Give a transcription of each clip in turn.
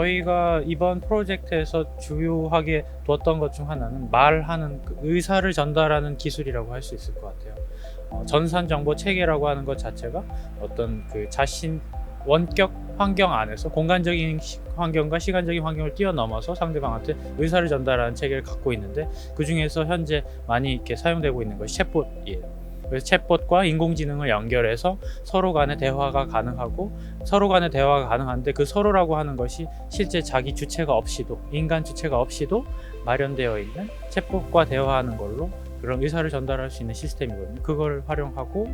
저희가 이번 프로젝트에서 주요하게 두었던 것 중 하나는 말하는 그 의사를 전달하는 기술이라고 할 수 있을 것 같아요. 어, 전산 정보 체계라고 하는 것 자체가 어떤 그 자신 원격 환경 안에서 공간적인 시- 환경과 시간적인 환경을 뛰어넘어서 상대방한테 의사를 전달하는 체계를 갖고 있는데 그 중에서 현재 많이 이렇게 사용되고 있는 것이 챗봇이에요. 그래서 챗봇과 인공지능을 연결해서 서로 간의 대화가 가능하고 서로 간의 대화가 가능한데 그 서로라고 하는 것이 실제 자기 주체가 없이도 인간 주체가 없이도 마련되어 있는 챗봇과 대화하는 걸로 그런 의사를 전달할 수 있는 시스템이거든요. 그걸 활용하고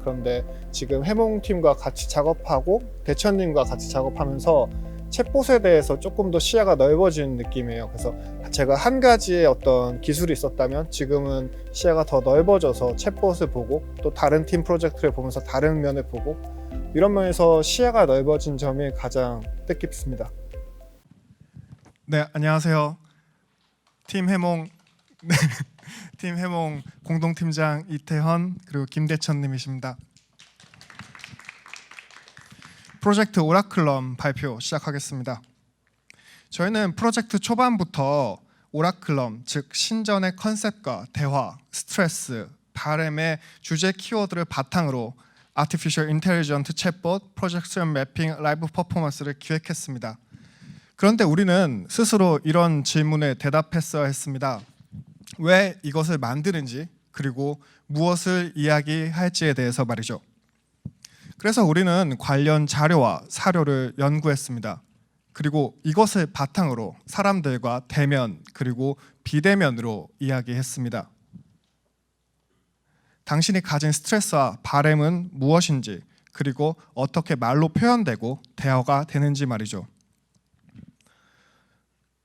그런데 지금 해몽팀과 같이 작업하고 대천님과 같이 작업하면서 챗봇에 대해서 조금 더 시야가 넓어지는 느낌이에요. 그래서 제가 한 가지의 어떤 기술이 있었다면 지금은 시야가 더 넓어져서 챗봇을 보고 또 다른 팀 프로젝트를 보면서 다른 면을 보고 이런 면에서 시야가 넓어진 점이 가장 뜻깊습니다. 네, 안녕하세요. 팀 해몽 네, 팀 해몽 공동팀장 이태헌 그리고 김대천님이십니다. 프로젝트 오라클럼 발표 시작하겠습니다. 저희는 프로젝트 초반부터 오라클럼 즉 신전의 컨셉과 대화, 스트레스, 바램의 주제 키워드를 바탕으로 인텔리전트 챗봇 프로젝션 매핑 라이브 퍼포먼스를 기획했습니다. 그런데 우리는 스스로 이런 질문에 대답했어야 했습니다. 왜 이것을 만드는지 그리고 무엇을 이야기할지에 대해서 말이죠. 그래서 우리는 관련 자료와 사료를 연구했습니다. 그리고 이것을 바탕으로 사람들과 대면 그리고 비대면으로 이야기했습니다. 당신이 가진 스트레스와 바램은 무엇인지 그리고 어떻게 말로 표현되고 대화가 되는지 말이죠.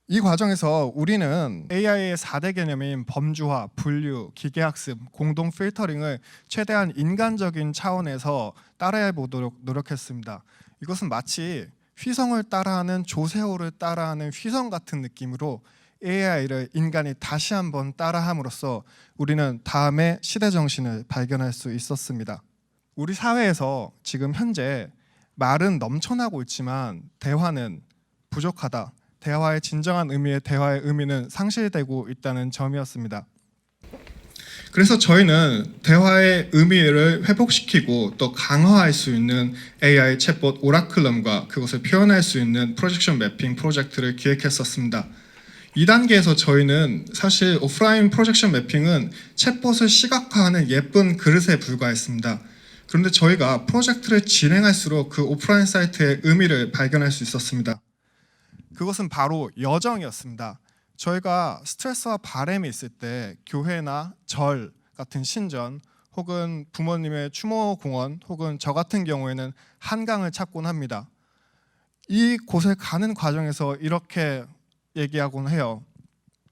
이 과정에서 우리는 AI의 4대 개념인 범주화, 분류, 기계학습, 공동 필터링을 최대한 인간적인 차원에서 따라해 보도록 노력했습니다. 이것은 마치 휘성을 따라하는 조세호를 따라하는 휘성 같은 느낌으로 AI를 인간이 다시 한번 따라함으로써 우리는 다음의 시대 정신을 발견할 수 있었습니다. 우리 사회에서 지금 현재 말은 넘쳐나고 있지만 대화는 부족하다. 대화의 진정한 의미의 대화의 의미는 상실되고 있다는 점이었습니다. 그래서 저희는 대화의 의미를 회복시키고 또 강화할 수 있는 AI 챗봇 오라클럼과 그것을 표현할 수 있는 프로젝션 매핑 프로젝트를 기획했었습니다. 2단계에서 저희는 사실 오프라인 프로젝션 매핑은 챗봇을 시각화하는 예쁜 그릇에 불과했습니다. 그런데 저희가 프로젝트를 진행할수록 그 오프라인 사이트의 의미를 발견할 수 있었습니다. 그것은 바로 여정이었습니다. 저희가 스트레스와 바램이 있을 때 교회나 절 같은 신전 혹은 부모님의 추모 공원 혹은 저 같은 경우에는 한강을 찾곤 합니다. 이 곳에 가는 과정에서 이렇게 얘기하곤 해요.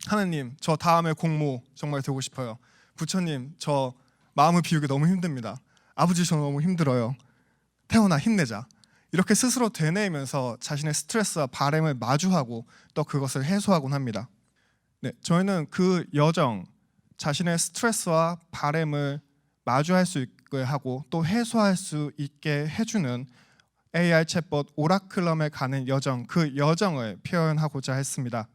하느님, 저 다음에 공모 정말 되고 싶어요. 부처님, 저 마음을 비우기 너무 힘듭니다. 아버지, 저 너무 힘들어요. 태원아, 힘내자. 이렇게 스스로 되뇌이면서 자신의 스트레스와 바램을 마주하고 또 그것을 해소하곤 합니다. 네, 저희는 그 여정, 자신의 스트레스와 바램을 마주할 수 있게 하고 또 해소할 수 있게 해주는 AI 챗봇 오라클럼에 가는 여정, 그 여정을 표현하고자 했습니다.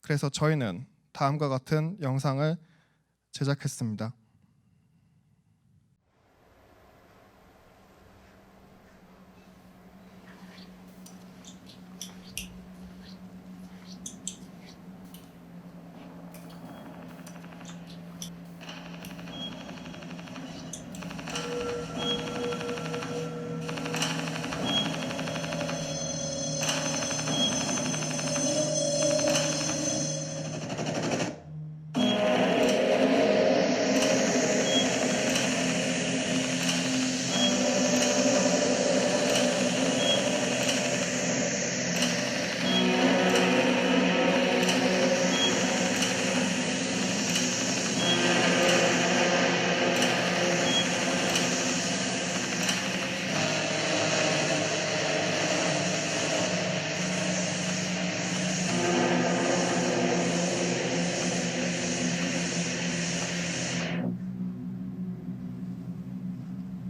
그래서 저희는 다음과 같은 영상을 제작했습니다.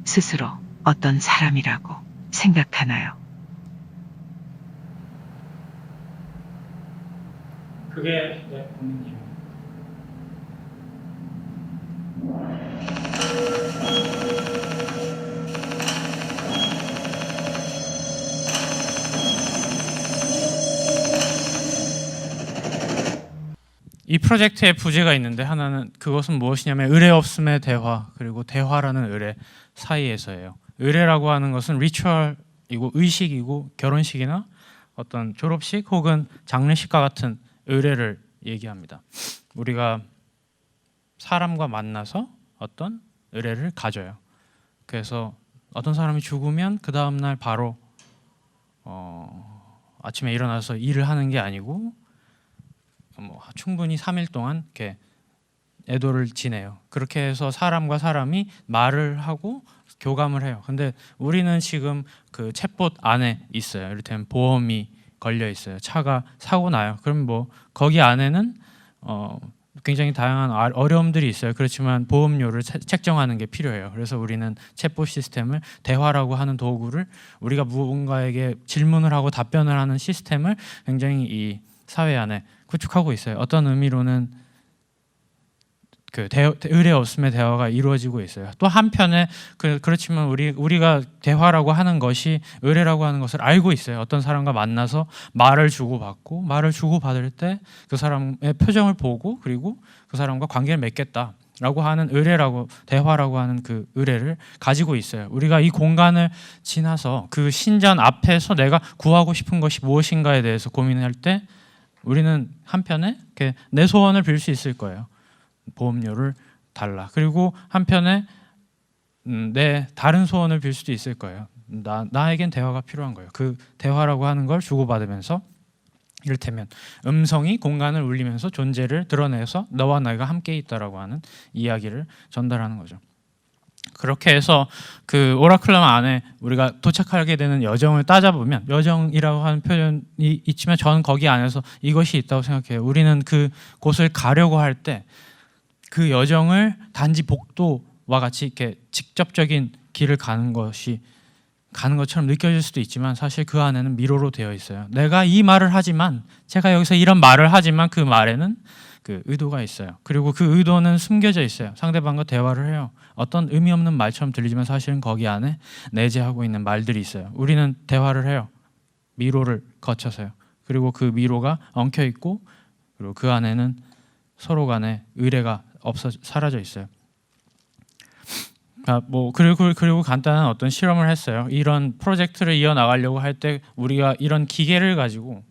스스로 어떤 사람이라고 생각하나요? 그게 네, 고민이에요. 이 프로젝트의 부제가 있는데 하나는 그것은 무엇이냐면 의뢰 없음의 대화 그리고 대화라는 의뢰 사이에서예요. 의뢰라고 하는 것은 리추얼이고 의식이고 결혼식이나 어떤 졸업식 혹은 장례식과 같은 의뢰를 얘기합니다. 우리가 사람과 만나서 어떤 의뢰를 가져요. 그래서 어떤 사람이 죽으면 그 다음 날 바로 어, 아침에 일어나서 일을 하는 게 아니고 뭐 충분히 3일 동안 이렇게 애도를 지내요. 그렇게 해서 사람과 사람이 말을 하고 교감을 해요. 근데 우리는 지금 그 챗봇 안에 있어요. 이를테면 보험이 걸려 있어요. 차가 사고 나요. 그럼 뭐 거기 안에는 어 굉장히 다양한 아- 어려움들이 있어요. 그렇지만 보험료를 체- 책정하는 게 필요해요. 그래서 우리는 챗봇 시스템을 대화라고 하는 도구를 우리가 무언가에게 질문을 하고 답변을 하는 시스템을 굉장히 이 사회 안에 구축하고 있어요. 어떤 의미로는 그 대, 의뢰 없음의 대화가 이루어지고 있어요. 또 한편에 그, 그렇지만 우리 우리가 대화라고 하는 것이 의뢰라고 하는 것을 알고 있어요. 어떤 사람과 만나서 말을 주고 받고 말을 주고 받을 때 그 사람의 표정을 보고 그리고 그 사람과 관계를 맺겠다. 라고 하는 의뢰라고 대화라고 하는 그 의뢰를 가지고 있어요. 우리가 이 공간을 지나서 그 신전 앞에서 내가 구하고 싶은 것이 무엇인가에 대해서 고민할 때 우리는 한편에 내 소원을 빌 수 있을 거예요. 보험료를 달라. 그리고 한편에 음, 내 다른 소원을 빌 수도 있을 거예요. 나 나에겐 대화가 필요한 거예요. 그 대화라고 하는 걸 주고받으면서 이를테면 음성이 공간을 울리면서 존재를 드러내서 너와 내가 함께 있다라고 하는 이야기를 전달하는 거죠. 그렇게 해서 그 오라클럼 안에 우리가 도착하게 되는 여정을 따져보면 여정이라고 하는 표현이 있지만 저는 거기 안에서 이것이 있다고 생각해요. 우리는 그 곳을 가려고 할 때 그 여정을 단지 복도와 같이 이렇게 직접적인 길을 가는 것이 가는 것처럼 느껴질 수도 있지만 사실 그 안에는 미로로 되어 있어요. 내가 이 말을 하지만 제가 여기서 이런 말을 하지만 그 말에는 그 의도가 있어요. 그리고 그 의도는 숨겨져 있어요. 상대방과 대화를 해요. 어떤 의미 없는 말처럼 들리지만 사실은 거기 안에 내재하고 있는 말들이 있어요. 우리는 대화를 해요. 미로를 거쳐서요. 그리고 그 미로가 엉켜 있고 그리고 그 안에는 서로 간에 의뢰가 없어 사라져 있어요. 아, 뭐 그리고 그리고 간단한 어떤 실험을 했어요. 이런 프로젝트를 이어 나가려고 할 때 우리가 이런 기계를 가지고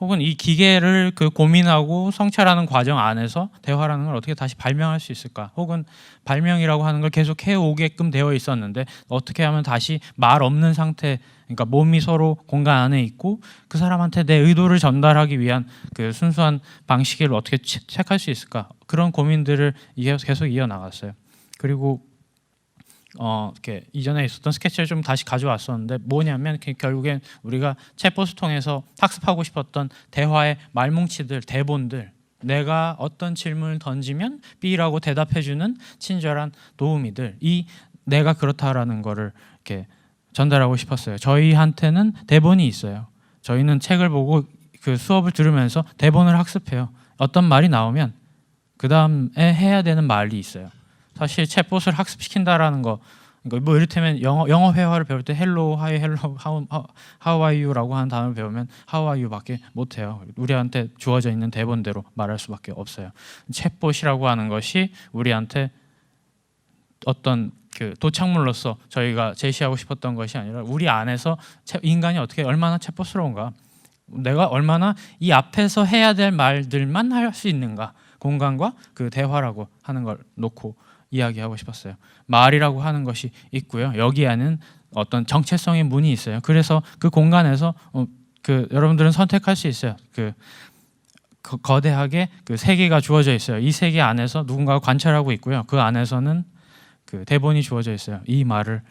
혹은 이 기계를 그 고민하고 성찰하는 과정 안에서 대화라는 걸 어떻게 다시 발명할 수 있을까? 혹은 발명이라고 하는 걸 계속 해 오게끔 되어 있었는데 어떻게 하면 다시 말 없는 상태 그러니까 몸이 서로 공간 안에 있고 그 사람한테 내 의도를 전달하기 위한 그 순수한 방식을 어떻게 채- 책할 수 있을까? 그런 고민들을 계속 이어 나갔어요. 그리고 어 이렇게 이전에 있었던 스케치를 좀 다시 가져왔었는데 뭐냐면 그 결국엔 우리가 챗봇을 통해서 학습하고 싶었던 대화의 말뭉치들 대본들 내가 어떤 질문을 던지면 B라고 대답해주는 친절한 도우미들 이 내가 그렇다라는 거를 이렇게 전달하고 싶었어요. 저희한테는 대본이 있어요. 저희는 책을 보고 그 수업을 들으면서 대본을 학습해요. 어떤 말이 나오면 그 다음에 해야 되는 말이 있어요. 사실 챗봇을 학습시킨다라는 거, 그러니까 뭐 이를테면 영어 영어 회화를 배울 때 hi, hello, how, how, how are you라고 하는 단어를 배우면 how are you밖에 못 해요. 우리한테 주어져 있는 대본대로 말할 수밖에 없어요. 챗봇이라고 하는 것이 우리한테 어떤 그 도착물로서 저희가 제시하고 싶었던 것이 아니라 우리 안에서 채- 인간이 어떻게 얼마나 챗봇스러운가, 내가 얼마나 이 앞에서 해야 될 말들만 할 수 있는가. 공간과 그 대화라고 하는 걸 놓고 이야기하고 싶었어요. 말이라고 하는 것이 있고요. 여기에는 어떤 정체성의 문이 있어요. 그래서 그 공간에서 어, 그 여러분들은 선택할 수 있어요. 그 거- 거대하게 그 세계가 주어져 있어요. 이 세계 안에서 누군가가 관찰하고 있고요. 그 안에서는 그 대본이 주어져 있어요. 이 말을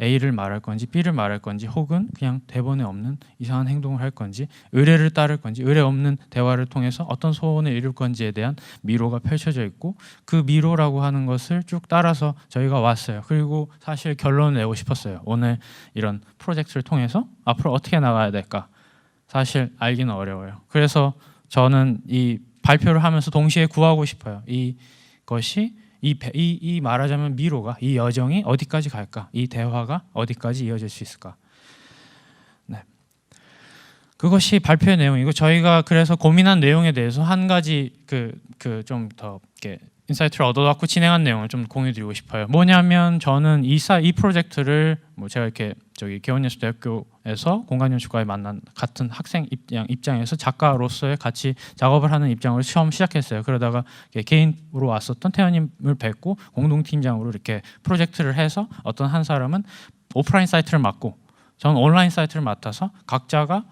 A를 말할 건지 B를 말할 건지 혹은 그냥 대본에 없는 이상한 행동을 할 건지 의뢰를 따를 건지 의뢰 없는 대화를 통해서 어떤 소원을 이룰 건지에 대한 미로가 펼쳐져 있고 그 미로라고 하는 것을 쭉 따라서 저희가 왔어요. 그리고 사실 결론을 내고 싶었어요. 오늘 이런 프로젝트를 통해서 앞으로 어떻게 나가야 될까? 사실 알기는 어려워요. 그래서 저는 이 발표를 하면서 동시에 구하고 싶어요. 이것이 이, 배- 이, 이 말하자면 미로가 이 여정이 어디까지 갈까? 이 대화가 어디까지 이어질 수 있을까? 네. 그것이 발표의 내용이고 저희가 그래서 고민한 내용에 대해서 한 가지 그 그 좀 더 이렇게 인사이트를 얻어갖고 진행한 내용을 좀 공유드리고 싶어요. 뭐냐면 저는 이사 이 프로젝트를 뭐 제가 이렇게 저기 개원예술대학교에서 공간연출과에 만난 같은 학생 입장 입장에서 작가로서의 같이 작업을 하는 입장으로 처음 시작했어요. 그러다가 개인으로 왔었던 태연님을 뵙고 공동 팀장으로 이렇게 프로젝트를 해서 어떤 한 사람은 오프라인 사이트를 맡고 저는 온라인 사이트를 맡아서 각자가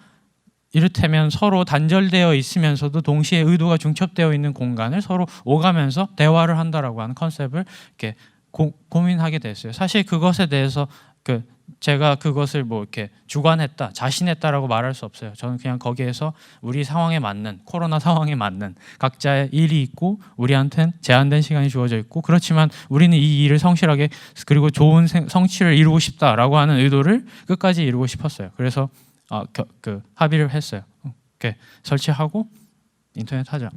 이를테면 서로 단절되어 있으면서도 동시에 의도가 중첩되어 있는 공간을 서로 오가면서 대화를 한다라고 하는 컨셉을 이렇게 고, 고민하게 됐어요. 사실 그것에 대해서 그 제가 그것을 뭐 이렇게 주관했다, 자신했다라고 말할 수 없어요. 저는 그냥 거기에서 우리 상황에 맞는 코로나 상황에 맞는 각자의 일이 있고 우리한테는 제한된 시간이 주어져 있고 그렇지만 우리는 이 일을 성실하게 그리고 좋은 생- 성취를 이루고 싶다라고 하는 의도를 끝까지 이루고 싶었어요. 그래서 아, 겨, 그 합의를 했어요. 이렇게 설치하고 인터넷 하자.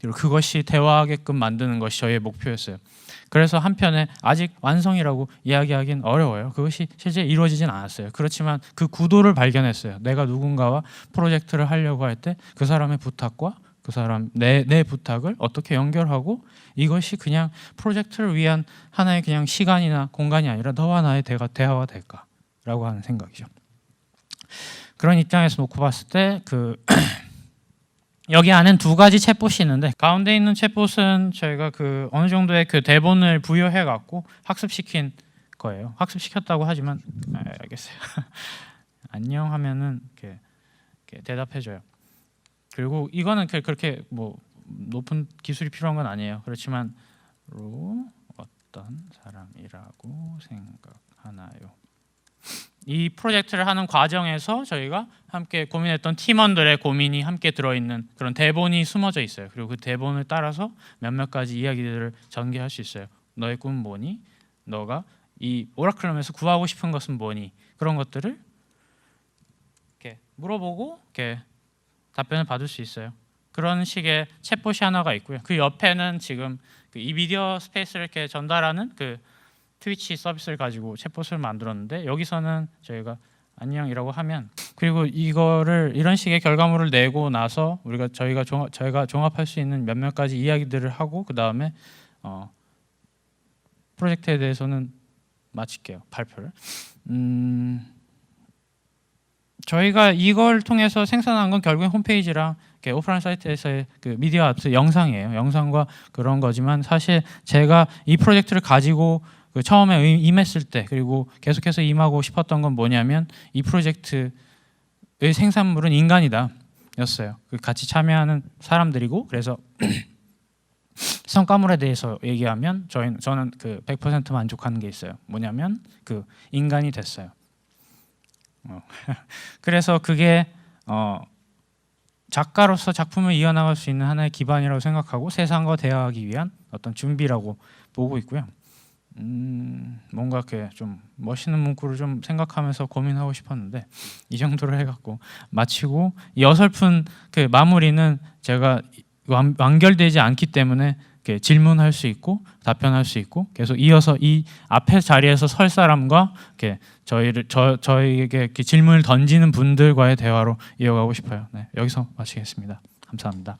그리고 그것이 대화하게끔 만드는 것이 저희의 목표였어요. 그래서 한편에 아직 완성이라고 이야기하기는 어려워요. 그것이 실제 이루어지진 않았어요. 그렇지만 그 구도를 발견했어요. 내가 누군가와 프로젝트를 하려고 할 때 그 사람의 부탁과 그 사람 내, 내 부탁을 어떻게 연결하고 이것이 그냥 프로젝트를 위한 하나의 그냥 시간이나 공간이 아니라 너와 나의 대화, 대화가 될까라고 하는 생각이죠. 그런 입장에서 놓고 봤을 때그 여기 안엔 두 가지 챗봇이 있는데 가운데 있는 챗봇은 저희가 그 어느 정도의 그 대본을 부여해 갖고 학습시킨 거예요. 학습시켰다고 하지만 아, 알겠어요. 안녕 하면은 이렇게, 이렇게 대답해 줘요. 그리고 이거는 그- 그렇게 뭐 높은 기술이 필요한 건 아니에요. 그렇지만 로 어떤 사람이라고 생각하나요? 이 프로젝트를 하는 과정에서 저희가 함께 고민했던 팀원들의 고민이 함께 들어있는 그런 대본이 숨어져 있어요. 그리고 그 대본을 따라서 몇몇 가지 이야기들을 전개할 수 있어요. 너의 꿈은 뭐니? 너가 이 오라클럼에서 구하고 싶은 것은 뭐니? 그런 것들을 이렇게 물어보고 이렇게 답변을 받을 수 있어요. 그런 식의 챗봇이 하나가 있고요. 그 옆에는 지금 그이 미디어 스페이스를 이렇게 전달하는 그 트위치 서비스를 가지고 챗봇을 만들었는데 여기서는 저희가 안녕이라고 하면 그리고 이거를 이런 식의 결과물을 내고 나서 우리가 저희가 종합, 저희가 종합할 수 있는 몇몇 가지 이야기들을 하고 그 다음에 어, 프로젝트에 대해서는 마칠게요 발표를. 음, 저희가 이걸 통해서 생산한 건 결국엔 홈페이지랑 오프라인 사이트에서의 그 미디어 아트 영상이에요. 영상과 그런 거지만 사실 제가 이 프로젝트를 가지고 그 처음에 임- 임했을 때 그리고 계속해서 임하고 싶었던 건 뭐냐면 이 프로젝트의 생산물은 인간이다였어요. 그 같이 참여하는 사람들이고 그래서 성과물에 대해서 얘기하면 저희 저는 그 100% 만족하는 게 있어요. 뭐냐면 그 인간이 됐어요. 어. 그래서 그게 어 작가로서 작품을 이어나갈 수 있는 하나의 기반이라고 생각하고 세상과 대화하기 위한 어떤 준비라고 보고 있고요. 음, 뭔가 이렇게 좀 멋있는 문구를 좀 생각하면서 고민하고 싶었는데 이 정도로 해갖고 마치고 이 어설픈 그 마무리는 제가 완, 완결되지 않기 때문에 질문할 수 있고 답변할 수 있고 계속 이어서 이 앞에 자리에서 설 사람과 이렇게 저희를 저 저희에게 이렇게 질문을 던지는 분들과의 대화로 이어가고 싶어요. 네, 여기서 마치겠습니다. 감사합니다.